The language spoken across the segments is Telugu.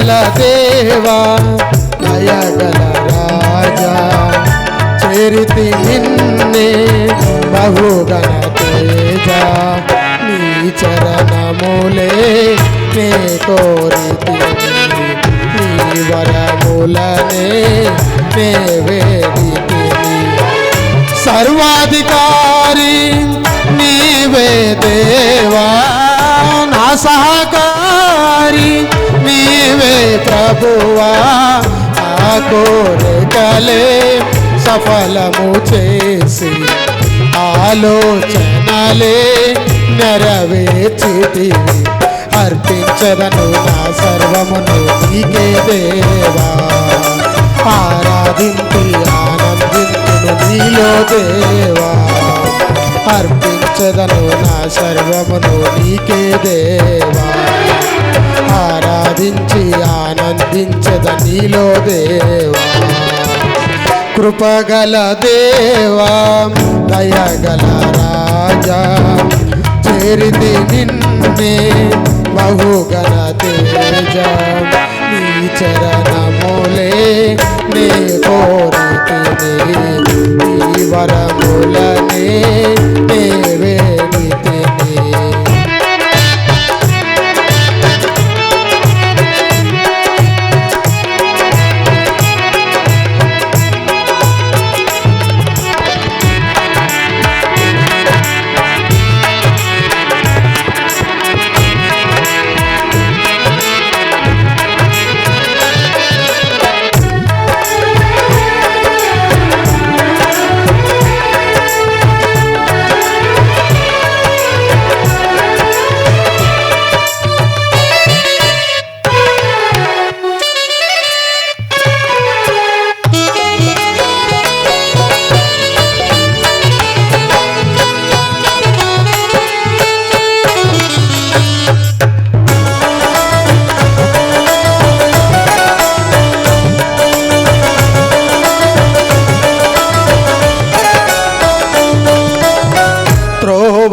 కృపగల దేవా దయగల రాజా చేరితి నిన్నే బహుగణ తేజ. నీ చరణములే నే కోరితి నీ వరములనే నే వేదిక సర్వాధికారి నీవే దేవా నా సహకారి నీవే ప్రభువా ఆ కోరికలే సఫలము చేసి ఆలోచనలే నెరవేర్చితివి. అర్పించదను నా సర్వమును నీకే దేవా. ఆరాధించి ఆనందించును దేవా అర్పించదను నా సర్వమును నీకే దేవా. ఆరాధించి ఆనందించద నీలో దేవా. కృపగల దేవా దయగల రాజా. చేరితి నిన్నే బహుగణ తేజ. నీ చరణ చరణములే నే కోరితిని నీ వరములనే నీవే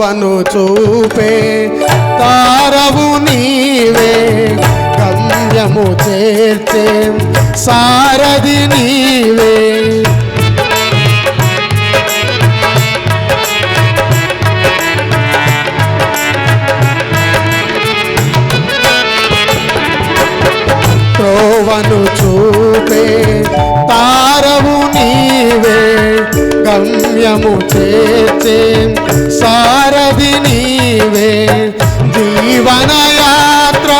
కృపను చూపే తారవు నీవే గమ్యము చేర్చే సారది నీవే. త్రోవను చూపే గమ్యము చేర్చే సారథి నీవే. జీవన యాత్ర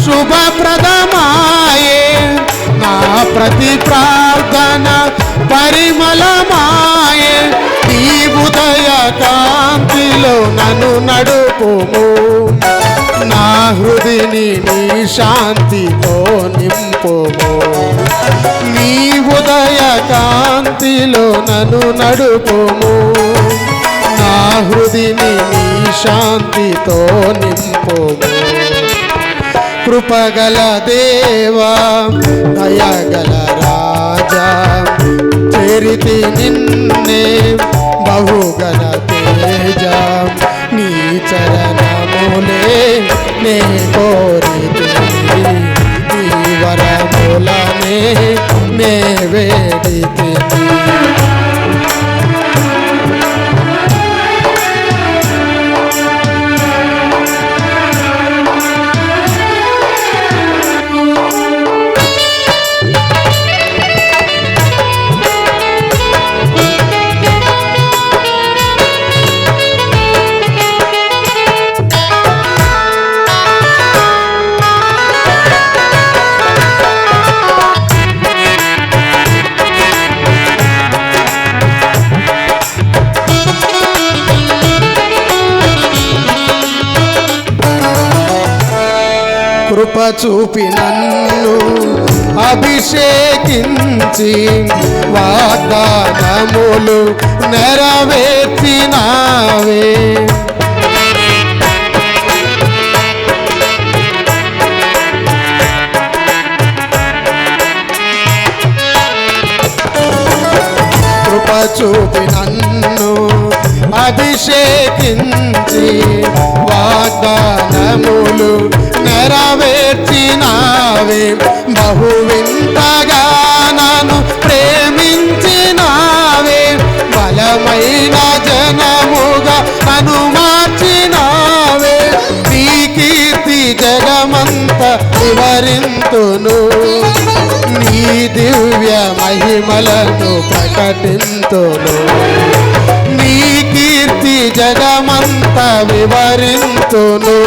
శుభప్రదమాయే. నా ప్రతి ప్రార్థన పరిమళమాయే. ఈ ఉదయ కాంతిలో నన్ను నడుపుము. నా హృదిని నీ శాంతితో నిమ్మ పోము నీ ఉదయ కాంతిలో నన్ను నడుపుము. నా హృదిని నీ శాంతితో నింపుము. కృపగల దేవా దయగల రాజా చరితి నిన్నే బహుగల నే కృప చూపి నన్ను అభిషేకించి వాగ్దానములు నెరవేర్చినావే. కృప చూపి నన్ను అభిషేకించి వాగ్దానములు నెరవేర్చినావే. బహు వింతగా నన్ను ప్రేమించినావే. బలమైన జనముగా నన్ను మార్చినావే. నీ కీర్తి జగమంత వివరింతును. నీ దివ్య మహిమలను ప్రకటింతును. నీ కీర్తి జగమంత వివరింతును.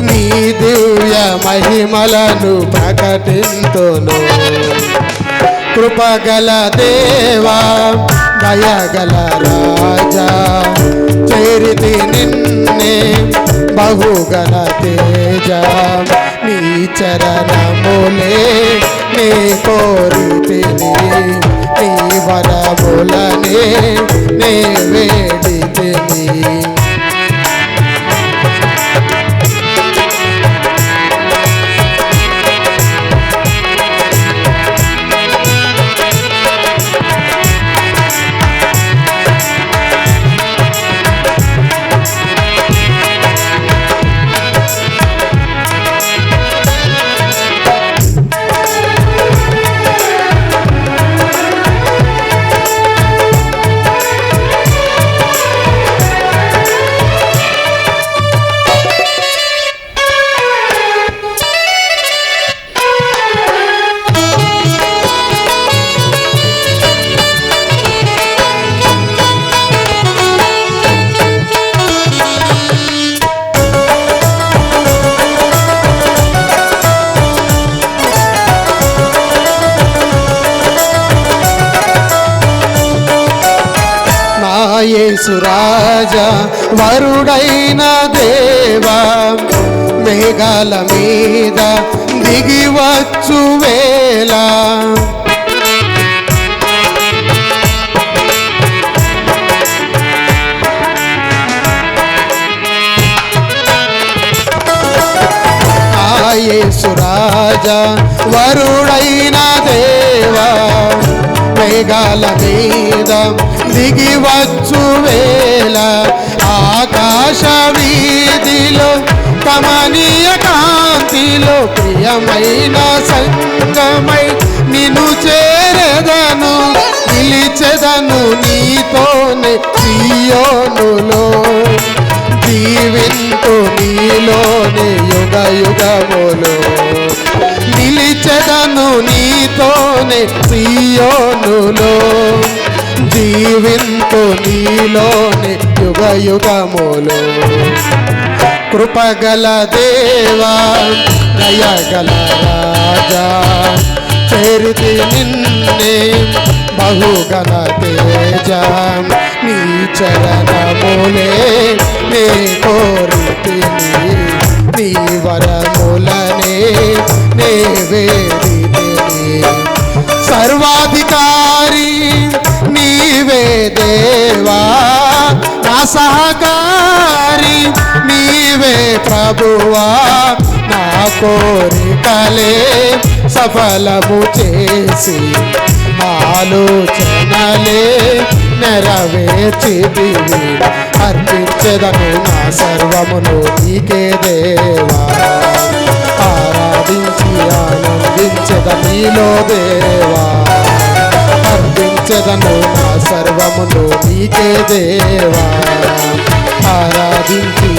నీ దివ్య మహిమలను ప్రకటింతును. కృపగల దేవా దయగల రాజా చేరితి నిన్నే బహుగల తేజ. నీ చరణములే నీ కోరితిని నీ వరములనే నే వేడితిని. యేసురాజా వరుడైన దేవా మేఘాల మీద దిగివచ్చు వేళ. యేసురాజ వరుడైన దేవా మేఘాల మీద దిగి వచ్చు వేళ. ఆకాశ వీధిలో కమనీయ కాంతిలో ప్రియమైన సంగమై నిన్ను చేరదను నిలిచెదను నీతోనే సియోనులో. జీవింతు నీలోనే యుగ యుగములో. నీతోనే సియోనులో జీవింతు నీలోని యుగ యుగములు. కృపగల దేవా దయగల రాజా చేరితి నిన్నే బహుగల తేజ. నీ చరణములే నే కోరితిని నీ వరములనే నేవే సర్వాధికారి నీవే దేవా నా సహకారి నీవే ప్రభువా నా కోరికలే సఫలము చేసి ఆలోచనలే నెరవేర్చితివి. అర్పించదను నా సర్వమును నీకే దేవా. ఆరాధించి ఆనందించద నీలో దేవా. అర్పించదను నా సర్వమును నీకే దేవా. ఆరాధించి